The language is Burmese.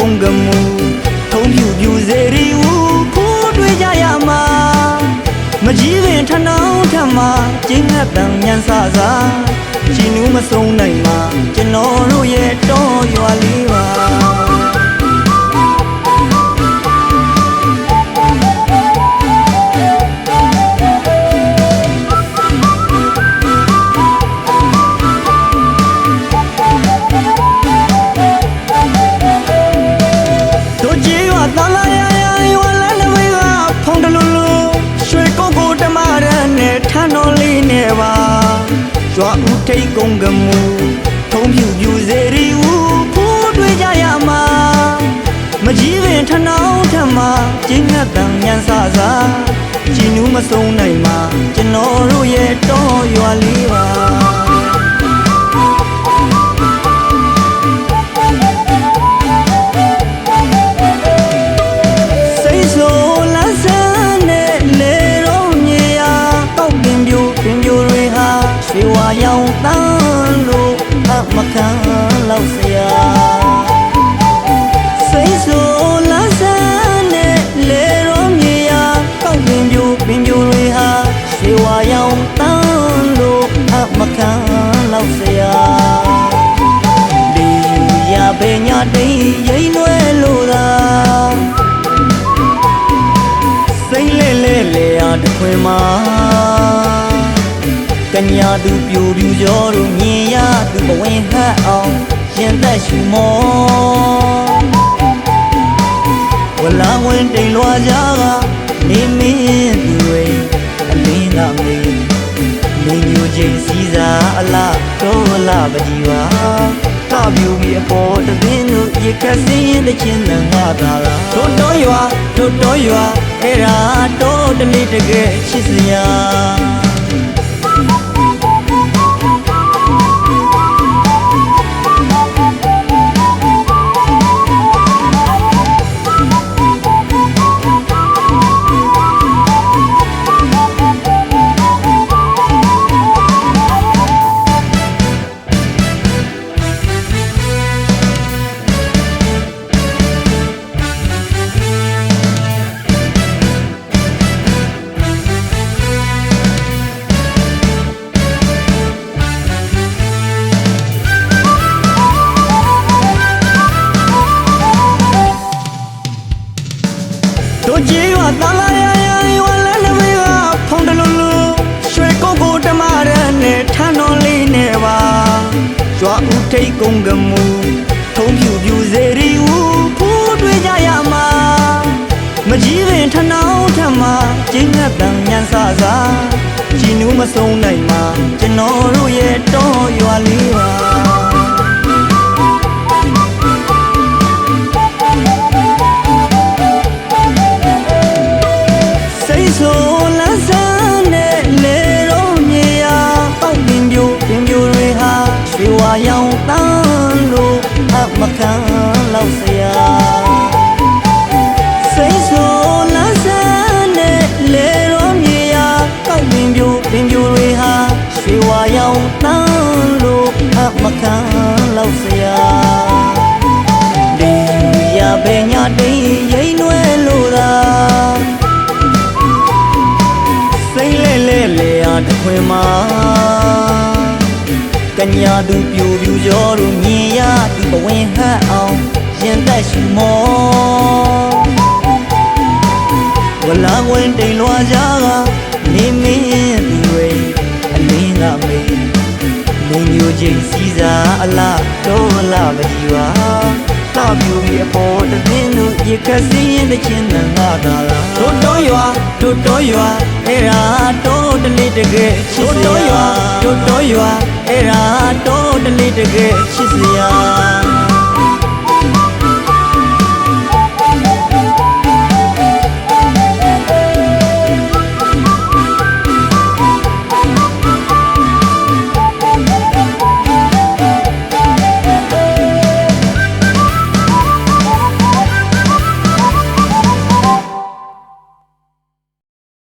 ရွာဦးထိတ်ကုန်းကမူထုံးပြူပြူစေရီဦးဖိုးတွေ့ကြရမှာမကြီးပင်ထနှောင်းထမှာကျင်းငတ်တန်ညံဆဆာရှင်နူးမဆုံးနိုင်မှာကျွန်တော်တို့ရဲ့တော်ရွာလေးပါ ထန်းတော်လေးနဲ့ပါရွာဦးထိတ်ကုန်းကမူထုံးပြူပြူစေရီဦးဖိုးတွေ့ကြရမှာမကြီးပင်ထနှောင်းထမှာကျင်းငတ်တန်ညံဆဆာကြည်နူးမဆုံးနိုင်မှာကျွန်တော်တို့ရဲ့တော်ရွာလေးပါ မခံလောက်စရာစိတ်ဆိုးလန်းဆန်းနဲ့လေတော့မြေယာကောက်ပင်ပြိုပင်ပြိုတွေဟာရွှေဝါရောင်တန်းလို့အမခံလောက်စရာဒီရပဲညာတိန်ရိမ့်လွဲလို့သာစိမ့်လဲလဲလဲအားတစ်ခွင်မှာ ကညာသူပြူပြူကျော်တို့မြင်ရသူဘဝင်ဟတ်အောင်ရင်သက်ရှူမောဝလာဝင်တိမ်လွာကြကနေမင်းသူတွေအလင်းသာမေးလူမျိုးချင်းစီစားအလားတော့လာပကြီးပါကပြူမီအပေါ်တပင်းတို့ရေကစင်းရင်တချင်းလန်ငါသာလားတို့တော်ရွာတို့တော်ရွာအဲ့ဒါတော့တလေးတကယ်ချစ်စရာ တို့ကြီးရွာတလာရရရွာလန်းနမိတ်ကဖုန်တလူလူရွှေကိုကိုတမရနဲ့ထန်းတော်လေးနဲ့ပါရွာဦးထိတ်ကုန်းကမူထုံးပြူပြူစေရီဦးဖိုးတွေ့ကြရမှာမကြီးပင်ထနှောင်းထမှာကျင်းငတ်တန်ညံဆဆာကြည်နူးမဆုံးနိုင်မှာကျွန်တော်တို့ရဲ့တော်ရွာလေးပါ ရပဲညာတိန်ရိမ့်နွဲလို့သာစိမ့်လဲလဲလဲအားတစ်ခွင်မှာကညာသူပြူပြူကျော်တို့မြင်ရသူဘဝင်ဟတ်အောင်ရင်သက်ရှူမောဝလာဝင်တိမ်လွာကြကနေမင်းသူတွေအလင်းကမေးမင်းမျိုးချင်းစီစားအလားတော့လာမကြီးပါ ကပြူမီအပေါ်တပင်းတို့ရေခက်စင်းရင်တချင်းနံငါသာလားတို့တော်ရွာတို့တော်ရွာအဲ့ဒါတော့တလေးတကယ်ချစ်စရာတို့တော်ရွာအဲ့ဒါတော့တလေးတကယ်ချစ်စရာ